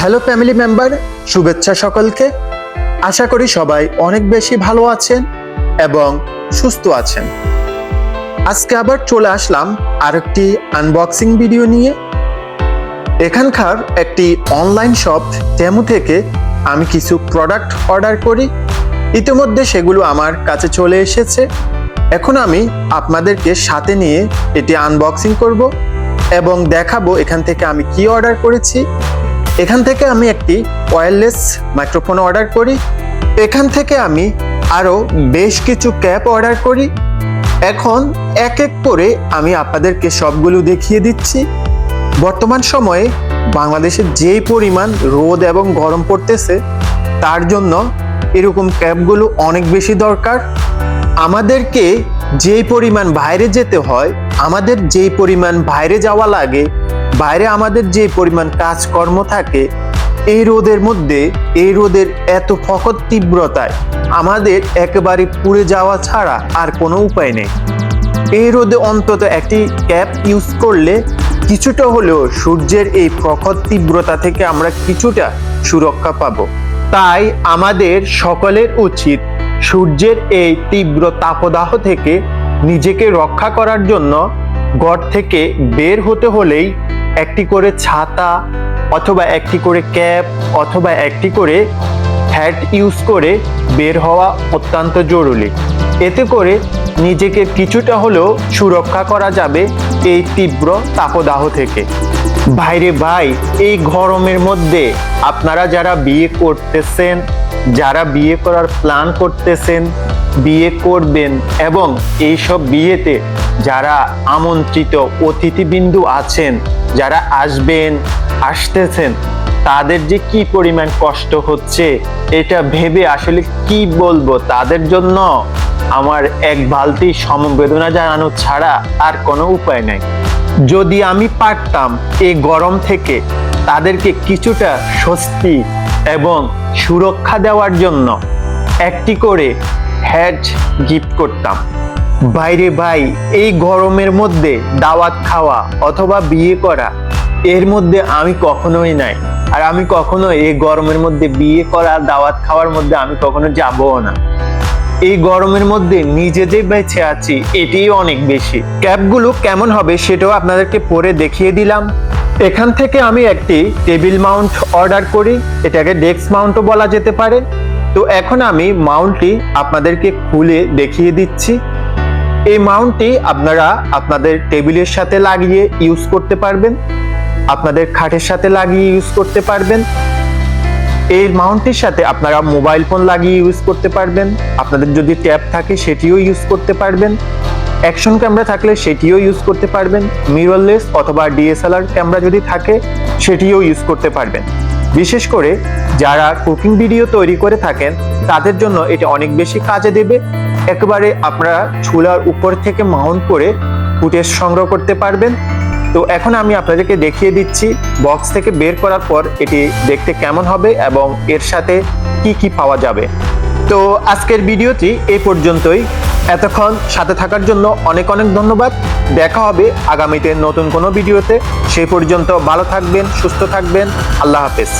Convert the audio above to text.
Hello family member শুভেচ্ছা সকলকে। আশা করি সবাই অনেক বেশি ভালো আছেন এবং সুস্থ আছেন। আজকে আবার চলে আসলাম আরেকটি আনবক্সিং ভিডিও নিয়ে। এখানকার একটি অনলাইন শপ টেমু থেকে আমি কিছু প্রোডাক্ট অর্ডার করি। ইতিমধ্যে সেগুলো আমার কাছে চলে এসেছে। এখন আমি আপনাদেরকে সাথে নিয়ে এটি আনবক্সিং করব এবং দেখাবো এখান থেকে আমি কি অর্ডার করেছি। এখান থেকে আমি একটি ওয়্যারলেস মাইক্রোফোন অর্ডার করি। এখান থেকে আমি আরও বেশ কিছু ক্যাপ অর্ডার করি। এখন এক এক করে আমি আপনাদেরকে সবগুলো দেখিয়ে দিচ্ছি। বর্তমান সময়ে বাংলাদেশে যেই পরিমাণ রোদ এবং গরম পড়তেছে, তার জন্য এরকম ক্যাবগুলো অনেক বেশি দরকার। আমাদেরকে যেই পরিমাণ বাইরে যেতে হয়, আমাদের যেই পরিমাণ বাইরে যাওয়া লাগে বাইরে আমাদের যে পরিমাণ কাজকর্ম থাকে, এই রোদের মধ্যে, এই রোদের এত ফকত তীব্রতায় আমাদের একেবারে পুড়ে যাওয়া ছাড়া আর কোনো উপায় নেই। এই রোদে অন্তত একটি ক্যাপ ইউজ করলে কিছুটা হলেও সূর্যের এই প্রখর তীব্রতা থেকে আমরা কিছুটা সুরক্ষা পাবো। তাই আমাদের সকলের উচিত সূর্যের এই তীব্র তাপদাহ থেকে নিজেকে রক্ষা করার জন্য ঘর থেকে বের হতে হলেই একটি করে ছাতা অথবা একটি করে ক্যাপ অথবা একটি করে হ্যাট ইউজ করে বের হওয়া অত্যন্ত জরুরি। এতে করে নিজেকে কিছুটা হলেও সুরক্ষা করা যাবে এই তীব্র তাপদাহ থেকে। ভাইরে ভাই, এই গরমের মধ্যে আপনারা যারা বিয়ে করতেছেন, যারা বিয়ে করার প্ল্যান করতেছেন, বিয়ে করবেন এবং এইসব বিয়েতে যারা আমন্ত্রিত অতিথিবিন্দু আছেন, যারা আসবেন, আসতেছেন, তাদের যে কি পরিমাণ কষ্ট হচ্ছে, এটা ভেবে আসলে কি বলব তাদের জন্য আমার এক বালতি সমবেদনা জানানো ছাড়া আর কোনো উপায় নাই। যদি আমি পারতাম এই গরম থেকে তাদেরকে কিছুটা স্বস্তি এবং সুরক্ষা দেওয়ার জন্য একটি করে হ্যাট গিফট করতাম। বাইরে ভাই, এই গরমের মধ্যে দাওয়াত খাওয়া অথবা বিয়ে করা, এর মধ্যে আমি কখনোই নাই। আর আমি কখনো এই গরমের মধ্যে বিয়ে করা, দাওয়াত খাওয়ার মধ্যে আমি কখনো যাবও না। এই গরমের মধ্যে নিজে যে বেঁচে আছি, এটিই অনেক বেশি। ক্যাপগুলো কেমন হবে সেটাও আপনাদেরকে পরে দেখিয়ে দিলাম। এখান থেকে আমি একটি টেবিল মাউন্ট অর্ডার করি, এটাকে ডেস্ক মাউন্টও বলা যেতে পারে। তো এখন আমি মাউন্টটি আপনাদেরকে খুলে দেখিয়ে দিচ্ছি। এই মাউন্টটি আপনারা আপনাদের টেবিলের সাথে লাগিয়ে ইউজ করতে পারবেন, আপনাদের খাটের সাথে লাগিয়ে ইউজ করতে পারবেন। এই মাউন্টটির সাথে আপনারা মোবাইল ফোন লাগিয়ে ইউজ করতে পারবেন, আপনাদের যদি ট্যাব থাকে সেটিও ইউজ করতে পারবেন। অ্যাকশন ক্যামেরা থাকলে সেটিও ইউজ করতে পারবেন, মিররলেস অথবা ডিএসএলআর ক্যামেরা যদি থাকে সেটিও ইউজ করতে পারবেন। বিশেষ করে যারা কুকিং ভিডিও তৈরি করে থাকেন, তাদের জন্য এটা অনেক বেশি কাজে দেবে। একেবারে আপনারা চুলার উপর থেকে মাউন্ট করে ফুটেজ সংগ্রহ করতে পারবেন। তো এখন আমি আপনাদেরকে দেখিয়ে দিচ্ছি বক্স থেকে বের করার পর এটি দেখতে কেমন হবে এবং এর সাথে কি কি পাওয়া যাবে। তো আজকের ভিডিওটি এ পর্যন্তই। এতক্ষণ সাথে থাকার জন্য অনেক অনেক ধন্যবাদ। দেখা হবে আগামীতে নতুন কোনো ভিডিওতে। সেই পর্যন্ত ভালো থাকবেন, সুস্থ থাকবেন। আল্লাহ হাফেজ।